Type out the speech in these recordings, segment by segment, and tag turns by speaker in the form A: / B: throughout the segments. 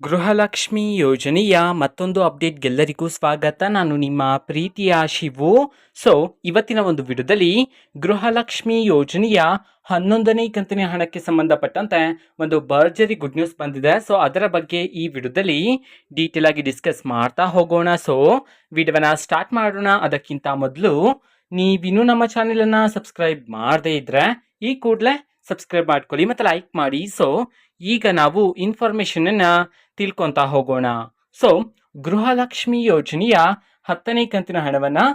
A: ಗೃಹಲಕ್ಷ್ಮಿ ಯೋಜನೆಯ ಮತ್ತೊಂದು ಅಪ್ಡೇಟ್ಗೆಲ್ಲರಿಗೂ ಸ್ವಾಗತ. ನಾನು ನಿಮ್ಮ ಪ್ರೀತಿಯ ಶಿವು. ಸೊ ಇವತ್ತಿನ ಒಂದು ವಿಡಿಯೋದಲ್ಲಿ ಗೃಹಲಕ್ಷ್ಮಿ ಯೋಜನೆಯ ಹನ್ನೊಂದನೇ ಕಂತಿನ ಹಣಕ್ಕೆ ಸಂಬಂಧಪಟ್ಟಂತೆ ಒಂದು ಭರ್ಜರಿ ಗುಡ್ ನ್ಯೂಸ್ ಬಂದಿದೆ. ಸೊ ಅದರ ಬಗ್ಗೆ ಈ ವಿಡಿಯೋದಲ್ಲಿ ಡೀಟೇಲ್ ಆಗಿ ಡಿಸ್ಕಸ್ ಮಾಡ್ತಾ ಹೋಗೋಣ. ಸೊ ವಿಡಿಯೋನ ಸ್ಟಾರ್ಟ್ ಮಾಡೋಣ. ಅದಕ್ಕಿಂತ ಮೊದಲು ನೀವಿನ್ನೂ ನಮ್ಮ ಚಾನೆಲನ್ನು ಸಬ್ಸ್ಕ್ರೈಬ್ ಮಾಡದೇ ಇದ್ರೆ ಈ ಕೂಡಲೇ ಸಬ್ಸ್ಕ್ರೈಬ್ ಮಾಡ್ಕೊಳ್ಳಿ ಮತ್ತು ಲೈಕ್ ಮಾಡಿ. ಸೊ ಈಗ ನಾವು ಇನ್ಫಾರ್ಮೇಷನನ್ನು ತಿಳ್ಕೊತಾ ಹೋಗೋಣ. ಸೊ ಗೃಹಲಕ್ಷ್ಮಿ ಯೋಜನೆಯ ಹತ್ತನೇ ಕಂತಿನ ಹಣವನ್ನು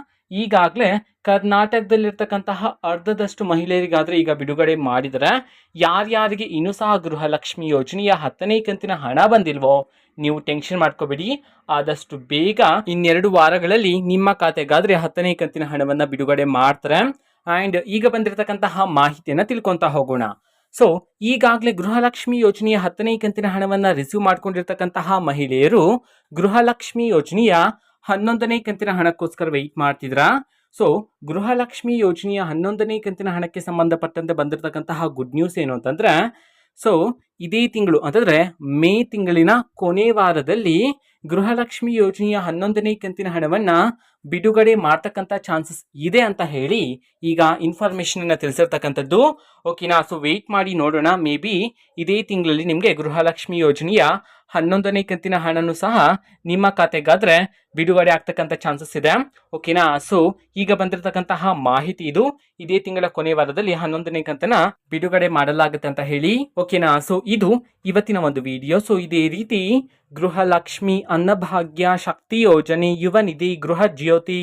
A: ಈಗಾಗಲೇ ಕರ್ನಾಟಕದಲ್ಲಿರ್ತಕ್ಕಂತಹ ಅರ್ಧದಷ್ಟು ಮಹಿಳೆಯರಿಗಾದರೆ ಈಗ ಬಿಡುಗಡೆ ಮಾಡಿದರೆ ಯಾರ್ಯಾರಿಗೆ ಇನ್ನೂ ಸಹ ಗೃಹಲಕ್ಷ್ಮಿ ಯೋಜನೆಯ ಹತ್ತನೇ ಕಂತಿನ ಹಣ ಬಂದಿಲ್ವೋ ನೀವು ಟೆನ್ಷನ್ ಮಾಡ್ಕೋಬೇಡಿ. ಆದಷ್ಟು ಬೇಗ ಇನ್ನೆರಡು ವಾರಗಳಲ್ಲಿ ನಿಮ್ಮ ಖಾತೆಗಾದರೆ ಹತ್ತನೇ ಕಂತಿನ ಹಣವನ್ನು ಬಿಡುಗಡೆ ಮಾಡ್ತಾರೆ. ಆ್ಯಂಡ್ ಈಗ ಬಂದಿರತಕ್ಕಂತಹ ಮಾಹಿತಿಯನ್ನು ತಿಳ್ಕೊತಾ ಹೋಗೋಣ. ಸೊ ಈಗಾಗಲೇ ಗೃಹಲಕ್ಷ್ಮಿ ಯೋಜನೆಯ ಹತ್ತನೇ ಕಂತಿನ ಹಣವನ್ನು ರಿಸೀವ್ ಮಾಡ್ಕೊಂಡಿರ್ತಕ್ಕಂತಹ ಮಹಿಳೆಯರು ಗೃಹಲಕ್ಷ್ಮಿ ಯೋಜನೆಯ ಹನ್ನೊಂದನೇ ಕಂತಿನ ಹಣಕ್ಕೋಸ್ಕರ ವೆಯ್ಟ್ ಮಾಡ್ತಿದ್ರಾ? ಸೊ ಗೃಹಲಕ್ಷ್ಮಿ ಯೋಜನೆಯ ಹನ್ನೊಂದನೇ ಕಂತಿನ ಹಣಕ್ಕೆ ಸಂಬಂಧಪಟ್ಟಂತೆ ಬಂದಿರತಕ್ಕಂತಹ ಗುಡ್ ನ್ಯೂಸ್ ಏನು ಅಂತಂದ್ರೆ ಸೊ ಇದೇ ತಿಂಗಳು, ಅಂತಂದ್ರೆ ಮೇ ತಿಂಗಳಿನ ಕೊನೆ ವಾರದಲ್ಲಿ ಗೃಹಲಕ್ಷ್ಮಿ ಯೋಜನೆಯ ಹನ್ನೊಂದನೇ ಕಂತಿನ ಹಣವನ್ನ ಬಿಡುಗಡೆ ಮಾಡ್ತಕ್ಕಂಥ ಚಾನ್ಸಸ್ ಇದೆ ಅಂತ ಹೇಳಿ ಈಗ ಇನ್ಫಾರ್ಮೇಶನ್ ಅನ್ನ ತಿಳಿಸಿರ್ತಕ್ಕಂಥದ್ದು. ಓಕೆನಾ ಸೊ ವೆಯ್ಟ್ ಮಾಡಿ ನೋಡೋಣ. ಮೇ ಬಿ ಇದೇ ತಿಂಗಳಲ್ಲಿ ನಿಮಗೆ ಗೃಹಲಕ್ಷ್ಮಿ ಯೋಜನೆಯ ಹನ್ನೊಂದನೇ ಕಂತಿನ ಹಣನೂ ಸಹ ನಿಮ್ಮ ಖಾತೆಗಾದ್ರೆ ಬಿಡುಗಡೆ ಆಗ್ತಕ್ಕಂಥ ಚಾನ್ಸಸ್ ಇದೆ. ಓಕೆನಾ? ಸೊ ಈಗ ಬಂದಿರತಕ್ಕಂತಹ ಮಾಹಿತಿ ಇದು. ಇದೇ ತಿಂಗಳ ಕೊನೆ ವಾರದಲ್ಲಿ ಹನ್ನೊಂದನೇ ಕಂತನ ಬಿಡುಗಡೆ ಮಾಡಲಾಗುತ್ತೆ ಅಂತ ಹೇಳಿ. ಓಕೆನಾ? ಸೊ ಇದು ಇವತ್ತಿನ ಒಂದು ವಿಡಿಯೋ. ಸೊ ಇದೇ ರೀತಿ ಗೃಹಲಕ್ಷ್ಮಿ ಅನ್ನಭಾಗ್ಯ ಶಕ್ತಿ ಯೋಜನೆ ಯುವ ನಿಧಿ ಗೃಹ ಜ್ಯೋತಿ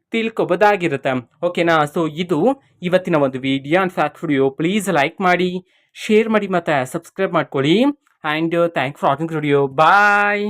A: ತಿಳ್ಕೊಬೋದಾಗಿರುತ್ತೆ. ಓಕೆನಾ ಸೊ ಇದು ಇವತ್ತಿನ ಒಂದು video and fact video please like ಮಾಡಿ ಶೇರ್ ಮಾಡಿ ಮತ್ತು ಸಬ್ಸ್ಕ್ರೈಬ್ ಮಾಡ್ಕೊಳ್ಳಿ. And thank for watching video bye